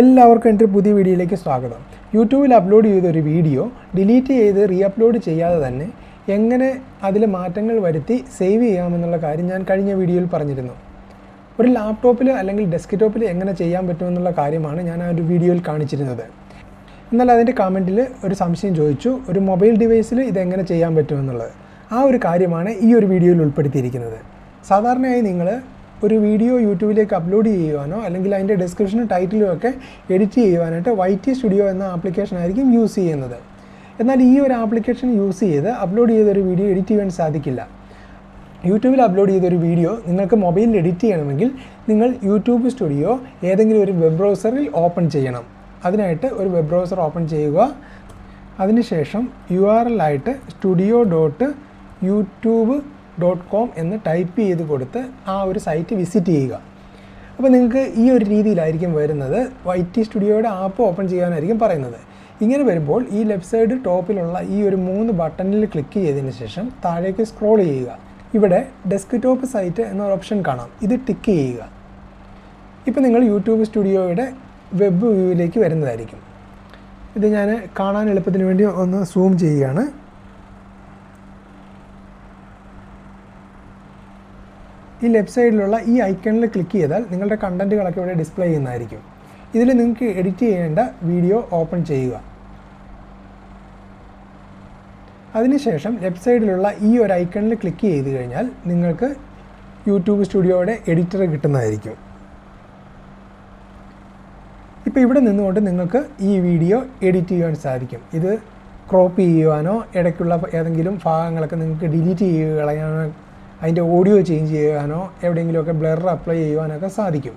എല്ലാവർക്കും എന്റെ പുതിയ വീഡിയോയിലേക്ക് സ്വാഗതം. യൂട്യൂബിൽ അപ്ലോഡ് ചെയ്ത ഒരു വീഡിയോ ഡിലീറ്റ് ചെയ്ത് റീ അപ്ലോഡ് ചെയ്യാതെ തന്നെ എങ്ങനെ അതിൽ മാറ്റങ്ങൾ വരുത്തി സേവ് ചെയ്യാമെന്നുള്ള കാര്യം ഞാൻ കഴിഞ്ഞ വീഡിയോയിൽ പറഞ്ഞിരുന്നു. ഒരു ലാപ്ടോപ്പിൽ അല്ലെങ്കിൽ ഡെസ്ക്ടോപ്പിൽ എങ്ങനെ ചെയ്യാൻ പറ്റുമെന്നുള്ള കാര്യമാണ് ഞാൻ ആ ഒരു വീഡിയോയിൽ കാണിച്ചിരുന്നത്. എന്നാൽ അതിന്റെ കമന്റിൽ ഒരു സംശയം ചോദിച്ചു ഒരു മൊബൈൽ ഡിവൈസിൽ ഇതെങ്ങനെ ചെയ്യാൻ പറ്റുമെന്നുള്ളത്. ആ ഒരു കാര്യമാണ് ഈ ഒരു വീഡിയോയിൽ ഉൾപ്പെടുത്തിയിരിക്കുന്നത്. സാധാരണയായി നിങ്ങൾ ഒരു വീഡിയോ യൂട്യൂബിലേക്ക് അപ്ലോഡ് ചെയ്യുവാനോ അല്ലെങ്കിൽ അതിന്റെ ഡിസ്ക്രിപ്ഷനും ടൈറ്റിലും ഒക്കെ എഡിറ്റ് ചെയ്യുവാനായിട്ട് വൈ ടി സ്റ്റുഡിയോ എന്ന ആപ്ലിക്കേഷൻ ആയിരിക്കും യൂസ് ചെയ്യുന്നത്. എന്നാൽ ഈ ഒരു ആപ്ലിക്കേഷൻ യൂസ് ചെയ്ത് അപ്ലോഡ് ചെയ്ത ഒരു വീഡിയോ എഡിറ്റ് ചെയ്യാൻ സാധിക്കില്ല. യൂട്യൂബിൽ അപ്ലോഡ് ചെയ്തൊരു വീഡിയോ നിങ്ങൾക്ക് മൊബൈലിൽ എഡിറ്റ് ചെയ്യണമെങ്കിൽ നിങ്ങൾ യൂട്യൂബ് സ്റ്റുഡിയോ ഏതെങ്കിലും ഒരു വെബ് ബ്രൗസറിൽ ഓപ്പൺ ചെയ്യണം. അതിനായിട്ട് ഒരു വെബ് ബ്രൗസർ ഓപ്പൺ ചെയ്യുക. അതിനുശേഷം യു ആർ എൽ ആയിട്ട് studio dot YouTube dot com എന്ന് ടൈപ്പ് ചെയ്ത് കൊടുത്ത് ആ ഒരു സൈറ്റ് വിസിറ്റ് ചെയ്യുക. അപ്പോൾ നിങ്ങൾക്ക് ഈ ഒരു രീതിയിലായിരിക്കും വരുന്നത്. വൈറ്റി സ്റ്റുഡിയോയുടെ ആപ്പ് ഓപ്പൺ ചെയ്യാനായിരിക്കും പറയുന്നത്. ഇങ്ങനെ വരുമ്പോൾ ഈ ലെഫ്റ്റ് സൈഡ് ടോപ്പിലുള്ള ഈ ഒരു മൂന്ന് ബട്ടണിൽ ക്ലിക്ക് ചെയ്തതിന് ശേഷം താഴേക്ക് സ്ക്രോൾ ചെയ്യുക. ഇവിടെ ഡെസ്ക്ടോപ്പ് സൈറ്റ് എന്നൊരു ഓപ്ഷൻ കാണാം. ഇത് ടിക്ക് ചെയ്യുക. ഇപ്പോൾ നിങ്ങൾ യൂട്യൂബ് സ്റ്റുഡിയോയുടെ വെബ് വ്യൂവിലേക്ക് വരുന്നതായിരിക്കും. ഇത് ഞാൻ കാണാൻ എളുപ്പത്തിന് വേണ്ടി ഒന്ന് സൂം ചെയ്യുകയാണ്. ഈ ലെഫ്റ്റ് സൈഡിലുള്ള ഈ ഐക്കണിൽ ക്ലിക്ക് ചെയ്താൽ നിങ്ങളുടെ കണ്ടന്റുകളൊക്കെ ഇവിടെ ഡിസ്പ്ലേ ചെയ്യുന്നതായിരിക്കും. ഇതിൽ നിങ്ങൾക്ക് എഡിറ്റ് ചെയ്യേണ്ട വീഡിയോ ഓപ്പൺ ചെയ്യുക. അതിനുശേഷം ലെഫ്റ്റ് സൈഡിലുള്ള ഈ ഒരു ഐക്കണിൽ ക്ലിക്ക് ചെയ്ത് കഴിഞ്ഞാൽ നിങ്ങൾക്ക് യൂട്യൂബ് സ്റ്റുഡിയോയുടെ എഡിറ്റർ കിട്ടുന്നതായിരിക്കും. ഇപ്പോൾ ഇവിടെ നിന്നുകൊണ്ട് നിങ്ങൾക്ക് ഈ വീഡിയോ എഡിറ്റ് ചെയ്യാൻ സാധിക്കും. ഇത് ക്രോപ്പ് ചെയ്യുവാനോ ഇടയ്ക്കുള്ള ഏതെങ്കിലും ഭാഗങ്ങളൊക്കെ നിങ്ങൾക്ക് ഡിലീറ്റ് ചെയ്യുക കളയാനോ അതിന്റെ ഓഡിയോ ചേഞ്ച് ചെയ്യാനോ എവിടെയെങ്കിലുമൊക്കെ ബ്ലർ അപ്ലൈ ചെയ്യുവാനൊക്കെ സാധിക്കും.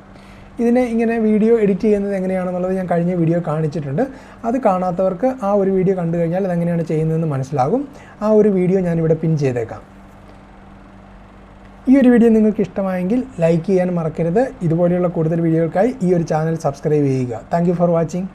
ഇതിനെ ഇങ്ങനെ വീഡിയോ എഡിറ്റ് ചെയ്യുന്നത് എങ്ങനെയാണെന്നുള്ളത് ഞാൻ കഴിഞ്ഞ വീഡിയോ കാണിച്ചിട്ടുണ്ട്. അത് കാണാത്തവർക്ക് ആ ഒരു വീഡിയോ കണ്ടു കഴിഞ്ഞാൽ അതെങ്ങനെയാണ് ചെയ്യുന്നതെന്ന് മനസ്സിലാകും. ആ ഒരു വീഡിയോ ഞാനിവിടെ പിൻ ചെയ്തേക്കാം. ഈ ഒരു വീഡിയോ നിങ്ങൾക്ക് ഇഷ്ടമായെങ്കിൽ ലൈക്ക് ചെയ്യാൻ മറക്കരുത്. ഇതുപോലെയുള്ള കൂടുതൽ വീഡിയോകൾക്കായി ഈ ഒരു ചാനൽ സബ്സ്ക്രൈബ് ചെയ്യുക. Thank for watching